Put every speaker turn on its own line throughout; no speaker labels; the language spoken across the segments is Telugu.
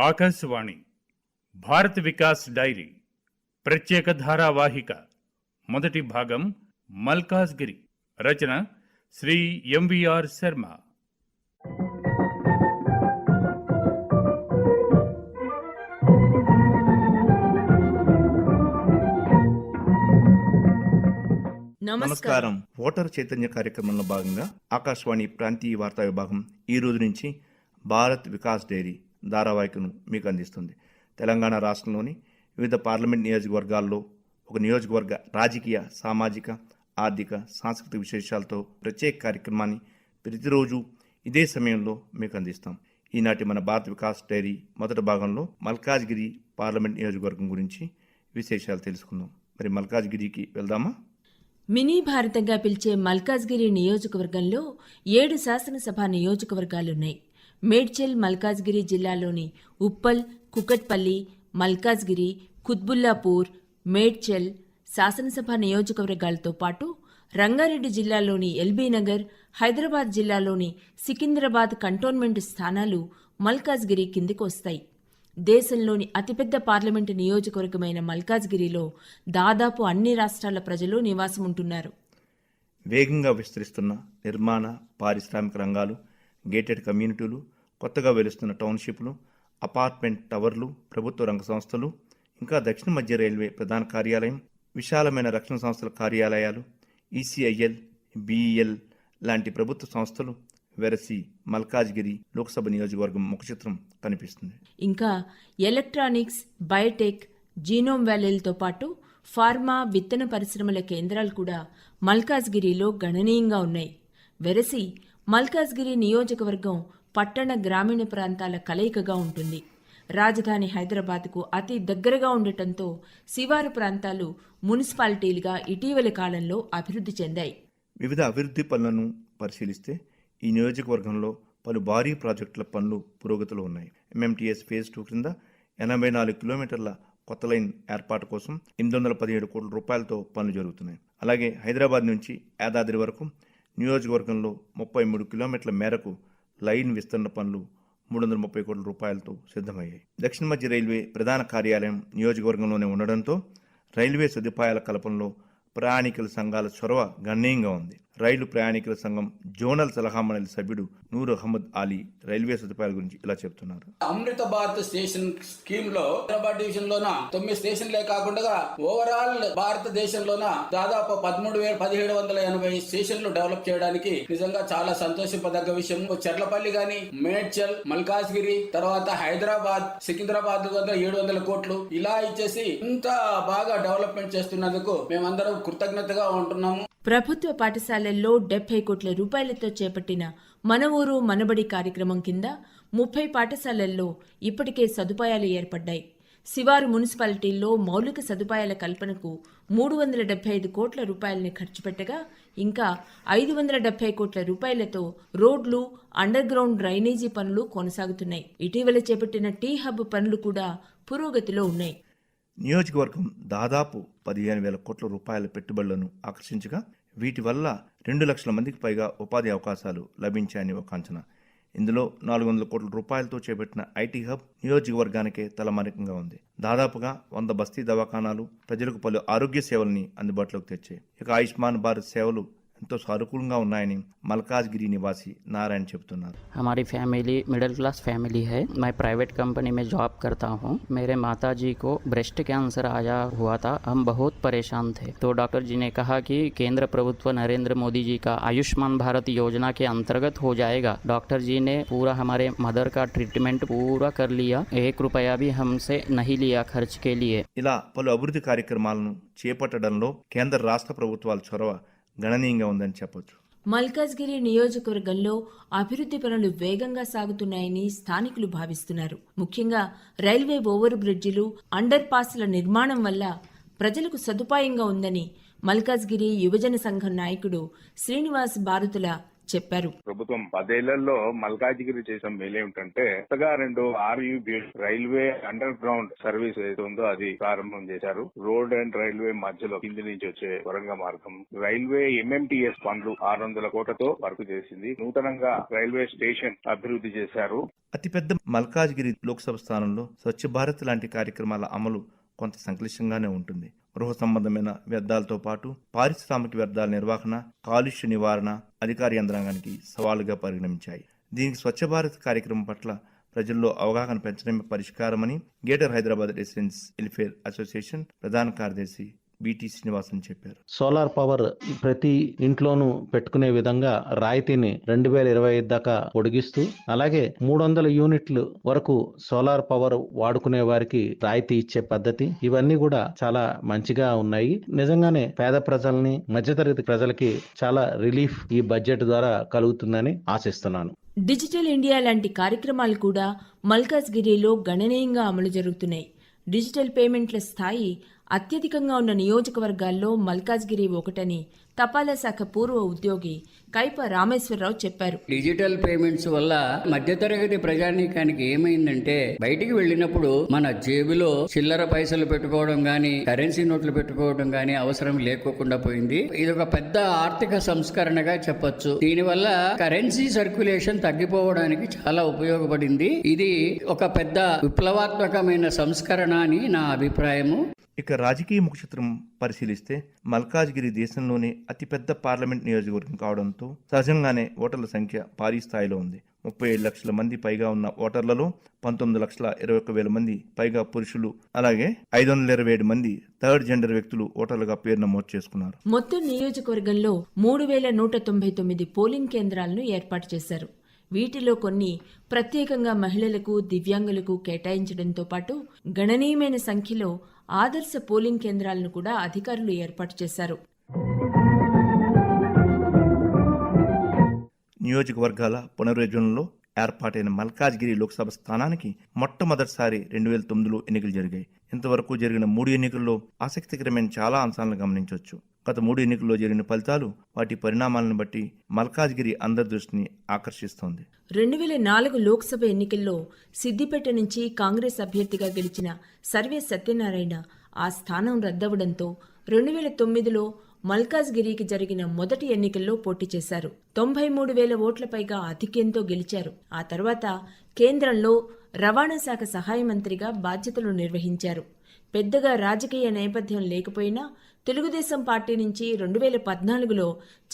ఆకాశవాణి భారత్ వికాస్ డైరీ ప్రత్యేక ధారావాహిక మొదటి భాగం మల్కాజ్గిరి రచన శ్రీ ఎంవిఆర్ శర్మ.
నమస్కారం.
నమస్కారం ఓటర్ చైతన్య కార్యక్రమంలో భాగంగా ఆకాశవాణి ప్రాంతీయ వార్తా విభాగం ఈ రోజు నుంచి భారత్ వికాస్ డైరీ ధారావాహికను మీకు అందిస్తుంది. తెలంగాణ రాష్ట్రంలోని వివిధ పార్లమెంట్ నియోజకవర్గాల్లో ఒక నియోజకవర్గ రాజకీయ సామాజిక ఆర్థిక సాంస్కృతిక విశేషాలతో ప్రత్యేక కార్యక్రమాన్ని ప్రతిరోజు ఇదే సమయంలో మీకు అందిస్తాం. ఈనాటి మన భారత వికాస్ డైరీ మొదటి భాగంలో మల్కాజ్గిరి పార్లమెంట్ నియోజకవర్గం గురించి విశేషాలు తెలుసుకుందాం. మరి మల్కాజ్గిరికి వెళ్దామా?
మినీ భారతంగా పిలిచే మల్కాజ్గిరి నియోజకవర్గంలో ఏడు శాసనసభ నియోజకవర్గాలున్నాయి. మేడ్చల్ మల్కాజ్గిరి జిల్లాలోని ఉప్పల్ కుకట్పల్లి మల్కాజ్గిరి కుత్బుల్లాపూర్ మేడ్చల్ శాసనసభ నియోజకవర్గాలతో పాటు రంగారెడ్డి జిల్లాలోని ఎల్బీ నగర్ హైదరాబాద్ జిల్లాలోని సికింద్రాబాద్ కంటోన్మెంట్ స్థానాలు మల్కాజ్గిరి కిందికి వస్తాయి. దేశంలోని అతిపెద్ద పార్లమెంటు నియోజకవర్గమైన మల్కాజ్గిరిలో దాదాపు అన్ని రాష్ట్రాల ప్రజలు నివాసం ఉంటున్నారు
వేగంగా విస్తరిస్తున్న నిర్మాణ పారిశ్రామిక రంగాలు గేటెడ్ కమ్యూనిటీలు కొత్తగా వెలుస్తున్న టౌన్షిప్లు అపార్ట్మెంట్ టవర్లు ప్రభుత్వ రంగ సంస్థలు ఇంకా దక్షిణ మధ్య రైల్వే ప్రధాన కార్యాలయం విశాలమైన రక్షణ సంస్థల కార్యాలయాలు ఈసీఐఎల్ బీఈఎల్ లాంటి ప్రభుత్వ సంస్థలు వెరసి మల్కాజ్గిరి లోక్సభ నియోజకవర్గం ముఖచిత్రం కనిపిస్తుంది.
ఇంకా ఎలక్ట్రానిక్స్ బయోటెక్ జీనోమ్ వ్యాలీలతో పాటు ఫార్మా విత్తన పరిశ్రమల కేంద్రాలు కూడా మల్కాజ్గిరిలో గణనీయంగా ఉన్నాయి. వెరసి మల్కాజ్గిరి నియోజకవర్గం పట్టణ గ్రామీణ ప్రాంతాల కలయికగా ఉంటుంది. రాజధాని హైదరాబాద్కు అతి దగ్గరగా ఉండటంతో శివారు ప్రాంతాలు మున్సిపాలిటీలుగా ఇటీవలి కాలంలో అభివృద్ధి చెందాయి.
వివిధ అభివృద్ధి పనులను పరిశీలిస్తే ఈ నియోజకవర్గంలో పలు భారీ ప్రాజెక్టుల పనులు పురోగతిలో ఉన్నాయి. ఎంఎంటీఎస్ ఫేజ్ టూ క్రింద ఎనభై నాలుగు కిలోమీటర్ల కొత్త లైన్ ఏర్పాటు కోసం ఎనిమిది వందల పదిహేడు కోట్ల రూపాయలతో పనులు జరుగుతున్నాయి. అలాగే హైదరాబాద్ నుంచి యాదాద్రి వరకు నియోజకవర్గంలో ముప్పై మూడు కిలోమీటర్ల మేరకు లైన్ విస్తరణ పనులు మూడు వందల ముప్పై కోట్ల రూపాయలతో సిద్ధమయ్యాయి. దక్షిణ మధ్య రైల్వే ప్రధాన కార్యాలయం నియోజకవర్గంలోనే ఉండడంతో రైల్వే సదుపాయాల కల్పనలో ప్రయాణికుల సంఘాల చొరవ గణనీయంగా ఉంది. రైలు ప్రయాణికుల సంఘం జోనల్ సలహా మండలి సభ్యుడు నూర్ అహ్మద్ అలీ రైల్వే సదుపాయాల గురించి ఇలా చెప్తున్నారు.
అమృత భారత్ స్టేషన్ స్కీమ్లో హైదరాబాద్ డివిజన్ లోన తొమ్మిది స్టేషన్లే కాకుండా ఓవరాల్ భారతదేశంలోన దాదాపు పదమూడు వేల పదిహేడు వందల ఎనభై స్టేషన్లు డెవలప్ చేయడానికి నిజంగా చాలా సంతోషింపదగ్గ విషయం. చెర్లపల్లి గాని మేడ్చల్ మల్కాజ్గిరి తర్వాత హైదరాబాద్ సికింద్రాబాద్ వద్ద ఏడు వందల కోట్లు ఇలా ఇచ్చేసి ఇంత బాగా డెవలప్మెంట్ చేస్తున్నందుకు మేమందరం కృతజ్ఞతగా ఉంటున్నాము.
ప్రభుత్వ పాఠశాలల్లో డెబ్బై కోట్ల రూపాయలతో చేపట్టిన మన ఊరు మనబడి కార్యక్రమం కింద ముప్పై పాఠశాలల్లో ఇప్పటికే సదుపాయాలు ఏర్పడ్డాయి. శివారు మున్సిపాలిటీల్లో మౌలిక సదుపాయాల కల్పనకు మూడు వందల డెబ్బై ఐదు కోట్ల రూపాయలని ఖర్చు పెట్టగా ఇంకా ఐదు వందల డెబ్బై కోట్ల రూపాయలతో రోడ్లు అండర్ గ్రౌండ్ డ్రైనేజీ పనులు కొనసాగుతున్నాయి. ఇటీవల చేపట్టిన టీ హబ్ పనులు కూడా పురోగతిలో ఉన్నాయి.
నియోజకవర్గం దాదాపు పదిహేను వేల కోట్ల రూపాయల పెట్టుబడులను ఆకర్షించగా వీటి వల్ల రెండు లక్షల మందికి పైగా ఉపాధి అవకాశాలు లభించాయని ఒక అంచనా. ఇందులో నాలుగు వందల కోట్ల రూపాయలతో చేపట్టిన ఐటీ హబ్ నియోజకవర్గానికే తలమానికంగా ఉంది. దాదాపుగా వంద బస్తీ దవాఖానాలు ప్రజలకు పలు ఆరోగ్య సేవల్ని అందుబాటులోకి తెచ్చాయి. ఇక ఆయుష్మాన్ భారత్ సేవలు ఎంతో సానుకూలంగా ఉన్నాయని మల్కాజ్గిరి నివాసి నారాయణ చెబుతున్నారు
हमारी फैमिली मिडिल क्लास फैमिली है मैं प्राइवेट कंपनी में जॉब करता हूँ मेरे माता जी को ब्रेस्ट कैंसर आया हुआ था हम बहुत परेशान थे तो डॉक्टर जी ने कहा कि केंद्र प्रभुत्व नरेंद्र मोदी जी का आयुष्मान भारत योजना के अंतर्गत हो जाएगा डॉक्टर जी ने पूरा हमारे मदर का ट्रीटमेंट पूरा कर लिया एक रुपया भी हमसे नहीं लिया खर्च के लिए
ఇలా పలు అభివృద్ధి కార్యక్రమాలను చేపట్టడంలో కేంద్ర రాష్ట్ర ప్రభుత్వాల చొరవ గణనీయంగా ఉందని చెప్పొచ్చు.
మల్కాజ్గిరి నియోజకవర్గంలో అభివృద్ధి పనులు వేగంగా సాగుతున్నాయని స్థానికులు భావిస్తున్నారు. ముఖ్యంగా రైల్వే ఓవర్ బ్రిడ్జిలు అండర్ పాస్ల నిర్మాణం వల్ల ప్రజలకు సదుపాయంగా ఉందని మల్కాజ్గిరి యువజన సంఘం నాయకుడు శ్రీనివాస్ భారతుల చెప్పారు.
ప్రభుత్వం పదేళ్ళలో మల్కాజిగిరి చేసిన మేలు ఏమిటంటే కొత్తగా రెండు RUB railway under ground service ఏదైతే ఉందో అది ప్రారంభం చేశారు. రోడ్ అండ్ రైల్వే మధ్యలో కింది నుంచి వచ్చే వరంగ మార్గం. రైల్వే ఎంఎంటీఎస్ పనులు ఆరు వందల కోట్లతో వర్క్ చేసింది. నూతనంగా రైల్వే స్టేషన్ అభివృద్ధి చేశారు.
అతిపెద్ద మల్కాజ్గిరి లోక్సభ స్థానంలో స్వచ్ఛ భారత్ లాంటి కార్యక్రమాల అమలు కొంత సంక్లిష్టంగానే ఉంటుంది. గృహ సంబంధమైన వ్యర్థాలతో పాటు పారిశ్రామిక వ్యర్థాల నిర్వహణ కాలుష్య నివారణ అధికార యంత్రాంగానికి సవాలుగా పరిగణించాయి దీనికి స్వచ్ఛ భారత్ కార్యక్రమం పట్ల ప్రజల్లో అవగాహన పెంచడమే పరిష్కారమని Greater Hyderabad residence welfare association ప్రధాన కార్యదర్శి బిటి శ్రీనివాసన్ చెప్పారు.
సోలార్ పవర్ ప్రతి ఇంట్లోనూ పెట్టుకునే విధంగా రాయితీని రెండు వేల ఇరవై ఐదు దాకా పొడిగిస్తూ అలాగే మూడు వందల యూనిట్లు వరకు సోలార్ పవర్ వాడుకునే వారికి రాయితీ ఇచ్చే పద్ధతి ఇవన్నీ కూడా చాలా మంచిగా ఉన్నాయి. నిజంగానే పేద ప్రజల్ని మధ్యతరగతి ప్రజలకి చాలా రిలీఫ్ ఈ బడ్జెట్ ద్వారా కలుగుతుందని ఆశిస్తున్నాను.
డిజిటల్ ఇండియా లాంటి కార్యక్రమాలు కూడా మల్కాజ్గిరిలో గణనీయంగా అమలు జరుగుతున్నాయి. డిజిటల్ పేమెంట్ల స్థాయి అత్యధికంగా ఉన్న నియోజకవర్గాల్లో మల్కాజ్గిరి ఒకటని తపాలా శాఖ పూర్వ ఉద్యోగి కైప రామేశ్వరరావు చెప్పారు.
డిజిటల్ పేమెంట్స్ వల్ల మధ్యతరగతి ప్రజానీకానికి ఏమైందంటే బయటికి వెళ్ళినప్పుడు మన జేబులో చిల్లర పైసలు పెట్టుకోవడం గానీ కరెన్సీ నోట్లు పెట్టుకోవడం గానీ అవసరం లేకోకుండా పోయింది. ఇది ఒక పెద్ద ఆర్థిక సంస్కరణగా చెప్పొచ్చు. దీనివల్ల కరెన్సీ సర్క్యులేషన్ తగ్గిపోవడానికి చాలా ఉపయోగపడింది. ఇది ఒక పెద్ద విప్లవాత్మకమైన సంస్కరణ అని నా అభిప్రాయము.
ఇక రాజకీయ ముఖచిత్రం పరిశీలిస్తే మల్కాజ్గిరి దేశంలోనే అతిపెద్ద పార్లమెంట్ నియోజకవర్గం కావడంతో సహజంగానే ఓటర్ల సంఖ్య భారీ స్థాయిలో ఉంది. ముప్పై ఏడు లక్షల మంది పైగా ఉన్న ఓటర్లలో పంతొమ్మిది లక్షల ఇరవై ఒక్క వేల మంది పైగా పురుషులు అలాగే ఐదు వందల ఇరవై ఏడు మంది థర్డ్ జెండర్ వ్యక్తులు ఓటర్లుగా పేరు నమోదు చేసుకున్నారు.
మొత్తం నియోజకవర్గంలో మూడు వేల నూట తొంభై తొమ్మిది పోలింగ్ కేంద్రాలను ఏర్పాటు చేశారు. వీటిలో కొన్ని ప్రత్యేకంగా మహిళలకు దివ్యాంగులకు కేటాయించడంతో పాటు గణనీయమైన సంఖ్యలో ఆదర్శ పోలింగ్ కేంద్రాలను కూడా అధికారులు ఏర్పాటు చేశారు.
నియోజకవర్గాల పునర్విభజనలో ఏర్పాటైన మల్కాజ్గిరి లోక్సభ స్థానానికి మొట్టమొదటిసారి రెండు వేల తొమ్మిదిలో ఎన్నికలు జరిగాయి. ఇంతవరకు జరిగిన మూడు ఎన్నికల్లో ఆసక్తికరమైన చాలా అంశాలను గమనించవచ్చు. గత మూడు ఎన్నికల్లో జరిగిన ఫలితాలు వాటి పరిణామాలను బట్టి మల్కాజ్గిరి అందరి దృష్టిని ఆకర్షిస్తోంది.
రెండు వేల నాలుగు లోక్సభ ఎన్నికల్లో సిద్దిపేట నుంచి కాంగ్రెస్ అభ్యర్థిగా గెలిచిన సర్వే సత్యనారాయణ ఆ స్థానం రద్దవడంతో రెండు వేల తొమ్మిదిలో మల్కాజ్గిరికి జరిగిన మొదటి ఎన్నికల్లో పోటీ చేశారు. తొంభై మూడు వేల ఓట్ల పైగా ఆధిక్యంతో గెలిచారు. ఆ తర్వాత కేంద్రంలో రవాణా శాఖ సహాయ మంత్రిగా బాధ్యతలు నిర్వహించారు. పెద్దగా రాజకీయ నేపథ్యం లేకపోయినా తెలుగుదేశం పార్టీ నుంచి రెండు వేల పద్నాలుగులో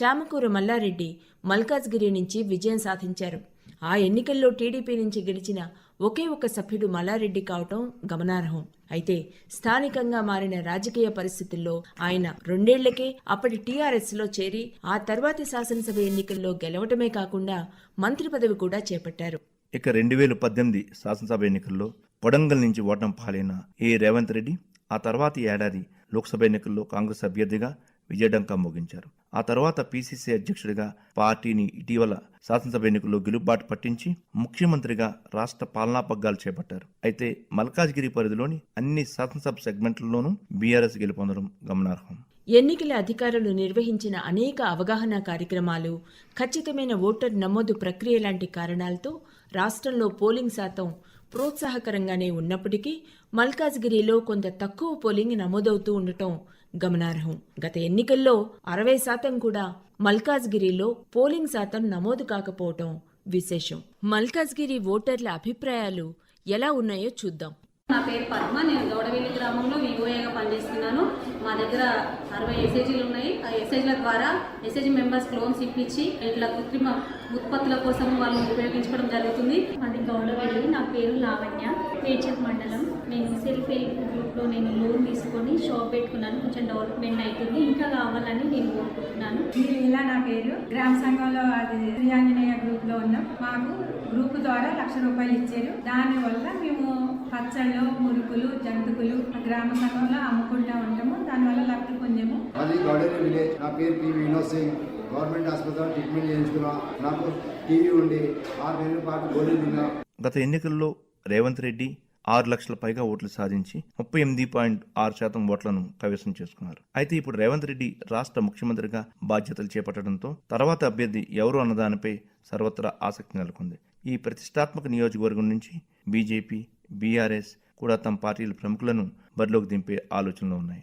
చామకూర మల్లారెడ్డి మల్కాజ్గిరి నుంచి విజయం సాధించారు. ఆ ఎన్నికల్లో టీడీపీ నుంచి గెలిచిన ఒకే ఒక సభ్యుడు మల్లారెడ్డి కావటం గమనార్హం. అయితే స్థానికంగా మారిన రాజకీయ పరిస్థితుల్లో ఆయన రెండేళ్ళకే అప్పటి టీఆర్ఎస్లో చేరి ఆ తర్వాతి శాసనసభ ఎన్నికల్లో గెలవటమే కాకుండా మంత్రి పదవి కూడా చేపట్టారు.
ఇక రెండు వేల పద్దెనిమిది శాసనసభ ఎన్నికల్లో కొడంగల్ నుంచి ఓటం పాలైన ఏ రేవంత్ రెడ్డి ఆ తర్వాతి ఏడాది లోక్సభ ఎన్నికల్లో కాంగ్రెస్ అభ్యర్థిగా విజయడంకా మోగించారు. ఆ తర్వాత పీసీసీ అధ్యక్షుడిగా పార్టీని ఇటీవల శాసనసభ ఎన్నికల్లో గెలుబాటు పట్టించి ముఖ్యమంత్రిగా రాష్ట్ర పాలనా పగ్గాలు చేపట్టారు. అయితే మల్కాజ్గిరి పరిధిలోని అన్ని శాసనసభ సెగ్మెంట్లలోనూ బీఆర్ఎస్ గెలుపొందడం గమనార్హం.
ఎన్నికల అధికారులు నిర్వహించిన అనేక అవగాహన కార్యక్రమాలు ఖచ్చితమైన ఓటర్ నమోదు ప్రక్రియ లాంటి కారణాలతో రాష్ట్రంలో పోలింగ్ శాతం ప్రోత్సాహకరంగానే ఉన్నప్పటికీ మల్కాజ్గిరిలో కొంత తక్కువ పోలింగ్ నమోదవుతూ ఉండటం గమనార్హం. గత ఎన్నికల్లో అరవై శాతం కూడా మల్కాజ్గిరిలో పోలింగ్ శాతం నమోదు కాకపోవటం విశేషం. మల్కాజ్గిరి ఓటర్ల అభిప్రాయాలు ఎలా ఉన్నాయో చూద్దాం.
నా పేరు పద్మ. నేను గౌడవెల్లి గ్రామంలో వివోఏగా పనిచేస్తున్నాను. మా దగ్గర అరవై ఎస్ఐజీలు ఉన్నాయి. ఆ ఎస్ఐజీల ద్వారా ఎస్ఐజీ మెంబర్స్ లోన్స్ ఇప్పించి ఇట్లా కృత్రిమ ఉత్పత్తుల కోసం వాళ్ళు ఉపయోగించుకోవడం జరుగుతుంది.
అది గౌడవల్లి నా పేరు లావణ్య. పేచక్ మండలం. నేను సెల్ఫ్ హెల్ప్ గ్రూప్లో నేను లోన్ తీసుకొని షాప్ పెట్టుకున్నాను. కొంచెం డెవలప్మెంట్ అవుతుంది. ఇంకా కావాలని నేను కోరుకుంటున్నాను.
ఇలా నా పేరు. గ్రామ సంఘంలో అది శ్రీ ఆంజనేయ గ్రూప్లో ఉన్నాం. మాకు గ్రూప్ ద్వారా లక్ష రూపాయలు ఇచ్చారు. దానివల్ల మేము పచ్చళ్ళు మురుకులు జంతుకులు గ్రామ సంఘంలో అమ్ముకుంటా ఉంటాము. దానివల్ల లబ్ధి పొందాము.
అది గౌడేరి విలేజ్. నా పేరు P. Vinod Singh. Government hospital treatment చేయించుకున్నా. నాకు టీవీ ఉండి ఆరు నెలల పాటు గోళీలు తిన్నా
గత ఎన్నికల్లో రేవంత్ రెడ్డి ఆరు లక్షల పైగా ఓట్లు సాధించి ముప్పై ఎనిమిది పాయింట్ ఆరు శాతం ఓట్లను కైవసం చేసుకున్నారు. అయితే ఇప్పుడు రేవంత్ రెడ్డి రాష్ట్ర ముఖ్యమంత్రిగా బాధ్యతలు చేపట్టడంతో తర్వాత అభ్యర్థి ఎవరు అన్నదానిపై సర్వత్రా ఆసక్తి నెలకొంది. ఈ ప్రతిష్టాత్మక నియోజకవర్గం నుంచి బీజేపీ బీఆర్ఎస్ కూడా తమ పార్టీల ప్రముఖులను బరిలోకి దింపే ఆలోచనలో ఉన్నాయి.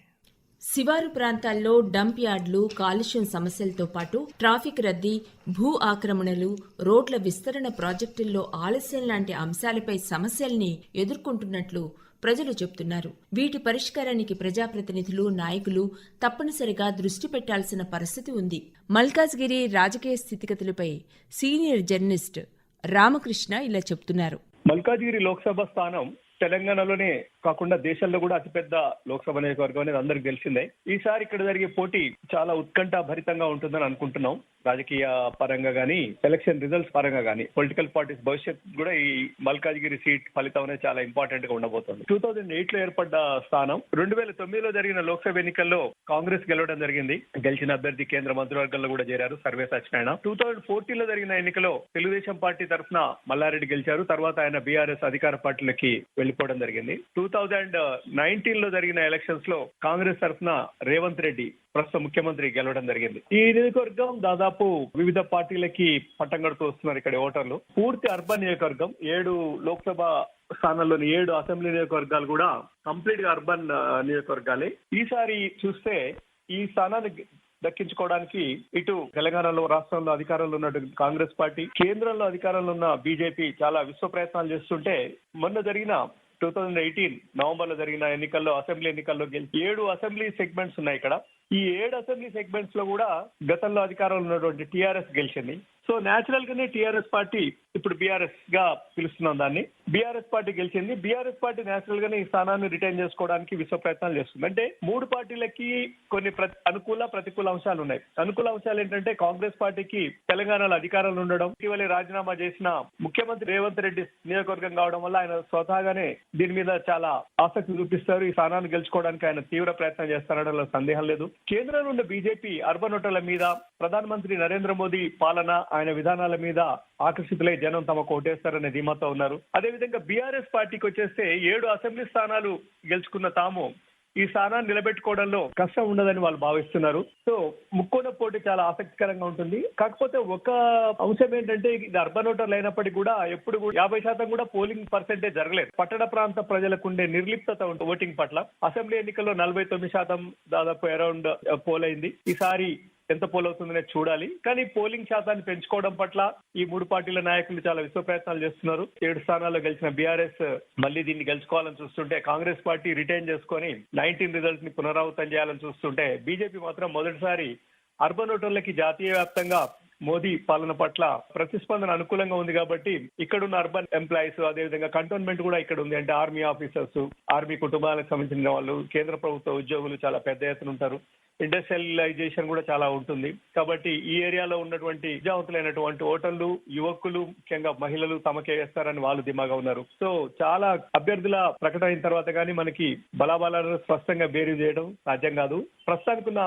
శివారు ప్రాంతాల్లో డంప్ యార్డులు కాలుష్యం సమస్యలతో పాటు ట్రాఫిక్ రద్దీ భూ ఆక్రమణలు రోడ్ల విస్తరణ ప్రాజెక్టుల్లో ఆలస్యం లాంటి అంశాలపై సమస్యల్ని ఎదుర్కొంటున్నట్లు ప్రజలు చెబుతున్నారు వీటి పరిష్కారానికి ప్రజాప్రతినిధులు నాయకులు తప్పనిసరిగా దృష్టి పెట్టాల్సిన పరిస్థితి ఉంది. మల్కాజ్గిరి రాజకీయ స్థితిగతులపై సీనియర్ జర్నలిస్ట్ రామకృష్ణ ఇలా చెబుతున్నారు
మల్కాజిగిరి లోక్సభ స్థానం తెలంగాణలోనే కాకుండా దేశంలో కూడా అతిపెద్ద లోక్సభ నియోజకవర్గం అనేది అందరికి తెలిసిందే. ఈసారి ఇక్కడ జరిగే పోటీ చాలా ఉత్కంఠ భరితంగా ఉంటుందని అనుకుంటున్నాం. రాజకీయ పరంగా కానీ ఎలక్షన్ రిజల్ట్స్ పరంగా కానీ పొలిటికల్ పార్టీస్ భవిష్యత్ కూడా ఈ మల్కాజ్గిరి సీట్ ఫలితం అనేది చాలా ఇంపార్టెంట్గా ఉండబోతుంది. టూ థౌజండ్ ఎయిట్లో ఏర్పడ్డ స్థానం రెండు వేల తొమ్మిదిలో జరిగిన లోక్సభ ఎన్నికల్లో కాంగ్రెస్ గెలవడం జరిగింది. గెలిచిన అభ్యర్థి కేంద్ర మంత్రివర్గంలో కూడా చేరారు సర్వే సత్యనారాయణ. టూ థౌజండ్ ఫోర్టీన్లో జరిగిన ఎన్నికలో తెలుగుదేశం పార్టీ తరఫున మల్లారెడ్డి గెలిచారు. తర్వాత ఆయన బీఆర్ఎస్ అధికార పార్టీలకి వెళ్ళిపోవడం జరిగింది. టూ థౌజండ్ నైన్టీన్లో జరిగిన ఎలక్షన్స్లో కాంగ్రెస్ తరఫున రేవంత్ రెడ్డి ప్రస్తుత ముఖ్యమంత్రి గెలవడం జరిగింది. ఈ నియోజకవర్గం దాదాపు వివిధ పార్టీలకి పట్టం కడుతూ వస్తున్నారు ఇక్కడ ఓటర్లు. పూర్తి అర్బన్ నియోజకవర్గం ఏడు లోక్సభ స్థానాల్లోని ఏడు అసెంబ్లీ నియోజకవర్గాలు కూడా కంప్లీట్గా అర్బన్ నియోజకవర్గాలే. ఈసారి చూస్తే ఈ స్థానాన్ని దక్కించుకోవడానికి ఇటు తెలంగాణలో రాష్ట్రంలో అధికారంలో ఉన్నటువంటి కాంగ్రెస్ పార్టీ కేంద్రంలో అధికారంలో ఉన్న బీజేపీ చాలా విశ్వ ప్రయత్నాలు చేస్తుంటే మొన్న జరిగిన టూ థౌజండ్ ఎయిటీన్ నవంబర్లో జరిగిన ఎన్నికల్లో అసెంబ్లీ ఎన్నికల్లో గెలిచి ఏడు అసెంబ్లీ సెగ్మెంట్స్ ఉన్నాయి ఇక్కడ. ఈ ఏడు అసెంబ్లీ సెగ్మెంట్స్లో కూడా గతంలో అధికారంలో ఉన్నటువంటి టీఆర్ఎస్ గెలిచింది. సో నేచురల్ గానే టీఆర్ఎస్ పార్టీ ఇప్పుడు బీఆర్ఎస్గా పిలుస్తున్నాం దాన్ని. బీఆర్ఎస్ పార్టీ గెలిచింది. బీఆర్ఎస్ పార్టీ నేచురల్ గానే ఈ స్థానాన్ని రిటైన్ చేసుకోవడానికి విశ్వ ప్రయత్నాలు చేస్తుంది. అంటే మూడు పార్టీలకి కొన్ని అనుకూల ప్రతికూల అంశాలు ఉన్నాయి. అనుకూల అంశాలు ఏంటంటే కాంగ్రెస్ పార్టీకి తెలంగాణలో అధికారంలో ఉండడం ఇటీవలే రాజీనామా చేసిన ముఖ్యమంత్రి రేవంత్ రెడ్డి నియోజకవర్గం కావడం వల్ల ఆయన స్వతహాగానే దీని మీద చాలా ఆసక్తి చూపిస్తారు. ఈ స్థానాన్ని గెలుచుకోవడానికి ఆయన తీవ్ర ప్రయత్నం చేస్తారనడంలో సందేహం లేదు. కేంద్రంలో ఉన్న బీజేపీ అర్బన్ ఓటర్ల మీద ప్రధానమంత్రి నరేంద్ర మోదీ పాలన ఆయన విధానాల మీద ఆకర్షితులై జనం తమకు ఓటేస్తారనే ధీమాతో ఉన్నారు. అదేవిధంగా బీఆర్ఎస్ పార్టీకి వచ్చేస్తే ఏడు అసెంబ్లీ స్థానాలు గెలుచుకున్న తాము ఈ స్థానాన్ని నిలబెట్టుకోవడంలో కష్టం ఉండదని వాళ్ళు భావిస్తున్నారు. సో ముక్కోన పోటీ చాలా ఆసక్తికరంగా ఉంటుంది. కాకపోతే ఒక అంశం ఏంటంటే ఇది అర్బన్ ఓటర్లు అయినప్పటికీ కూడా ఎప్పుడు కూడా యాభై శాతం కూడా పోలింగ్ పర్సెంటేజ్ జరగలేదు. పట్టణ ప్రాంత ప్రజలకు ఉండే నిర్లిప్తత ఓటింగ్ పట్ల అసెంబ్లీ ఎన్నికల్లో నలభై తొమ్మిది శాతం దాదాపు అరౌండ్ పోల్ అయింది ఈసారి ఎంత పోల్ అవుతుందనే చూడాలి. కానీ పోలింగ్ శాతాన్ని పెంచుకోవడం పట్ల ఈ మూడు పార్టీల నాయకులు చాలా విశ్వ ప్రయత్నాలు చేస్తున్నారు. ఏడు స్థానాల్లో గెలిచిన బీఆర్ఎస్ మళ్ళీ దీన్ని గెలుచుకోవాలని చూస్తుంటే కాంగ్రెస్ పార్టీ రిటైన్ చేసుకొని నైన్టీన్ రిజల్ట్స్ని పునరావృతం చేయాలని చూస్తుంటే బీజేపీ మాత్రం మొదటిసారి అర్బన్ ఓటర్లకి జాతీయ వ్యాప్తంగా మోదీ పాలన పట్ల ప్రతిస్పందన అనుకూలంగా ఉంది కాబట్టి ఇక్కడున్న అర్బన్ ఎంప్లాయీస్ అదేవిధంగా కంటోన్మెంట్ కూడా ఇక్కడ ఉంది. అంటే ఆర్మీ ఆఫీసర్స్ ఆర్మీ కుటుంబాలకు సంబంధించిన వాళ్ళు కేంద్ర ప్రభుత్వ ఉద్యోగులు చాలా పెద్ద ఎత్తున ఉంటారు. ఇండస్ట్రియలైజేషన్ కూడా చాలా ఉంటుంది. కాబట్టి ఈ ఏరియాలో ఉన్నటువంటి విద్యావంతులైనటువంటి ఓటర్లు యువకులు ముఖ్యంగా మహిళలు తమకే వేస్తారని వాళ్ళు ధీమాగా ఉన్నారు. సో చాలా అభ్యర్థుల ప్రకటన అయిన తర్వాత కానీ మనకి బలాబలాలను స్పష్టంగా బేరీ చేయడం సాధ్యం కాదు. ప్రస్తుతానికి ఉన్న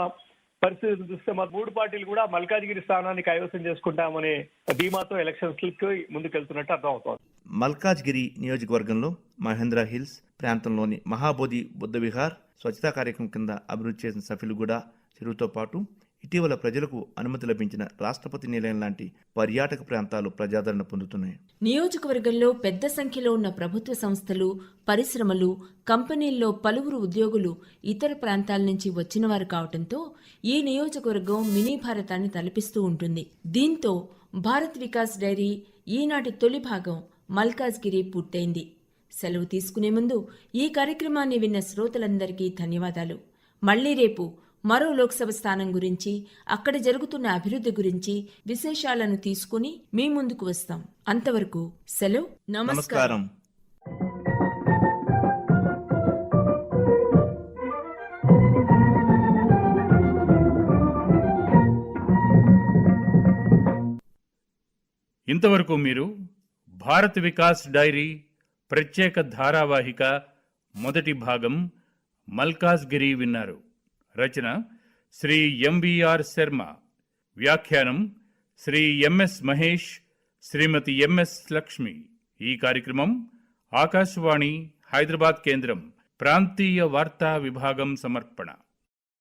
పరిస్థితులు చూస్తే మన మూడు పార్టీలు కూడా మల్కాజిగిరి స్థానాన్ని కైవసం చేసుకుంటామనే ధీమాతో ఎలక్షన్స్కి ముందుకెళ్తున్నట్టు అర్థమవుతోంది.
మల్కాజ్గిరి నియోజకవర్గంలో మహేంద్ర హిల్స్ ప్రాంతంలోని మహాబోధి బుద్ధ విహార్ స్వచ్ఛతా కార్యక్రమం కింద అభివృద్ధి చేసిన కూడా చెరువుతో పాటు ఇటీవల ప్రజలకు అనుమతి లభించిన రాష్ట్రపతి నిలయం లాంటి పర్యాటక ప్రాంతాలు ప్రజాదరణ పొందుతున్నాయి.
నియోజకవర్గంలో పెద్ద సంఖ్యలో ఉన్న ప్రభుత్వ సంస్థలు పరిశ్రమలు కంపెనీల్లో పలువురు ఉద్యోగులు ఇతర ప్రాంతాల నుంచి వచ్చినవారు కావడంతో ఈ నియోజకవర్గం మినీ భారతాన్ని తలపిస్తూ ఉంటుంది. దీంతో భారత్ వికాస్ డైరీ ఈనాటి తొలి భాగం మల్కాజ్గిరి పూర్తయింది. సెలవు తీసుకునే ముందు ఈ కార్యక్రమాన్ని విన్న శ్రోతలందరికీ ధన్యవాదాలు. మళ్ళీ రేపు మరో లోక్సభ స్థానం గురించి అక్కడ జరుగుతున్న అభివృద్ధి గురించి విశేషాలను తీసుకుని మీ ముందుకు వస్తాం. అంతవరకు సెలవు. నమస్కారం
నమస్కారం.
ఇంతవరకు మీరు భారత్ వికాస్ డైరీ ప్రత్యేక ధారావాహిక మొదటి భాగం మల్కాజ్గిరి విన్నారు. రచన శ్రీ ఎంవిఆర్ శర్మ. వ్యాఖ్యానం శ్రీ ఎంఎస్ మహేష్ శ్రీమతి ఎంఎస్ లక్ష్మి. ఈ కార్యక్రమం ఆకాశవాణి హైదరాబాద్ కేంద్రం. ప్రాంతీయ వార్తా విభాగం సమర్పణ.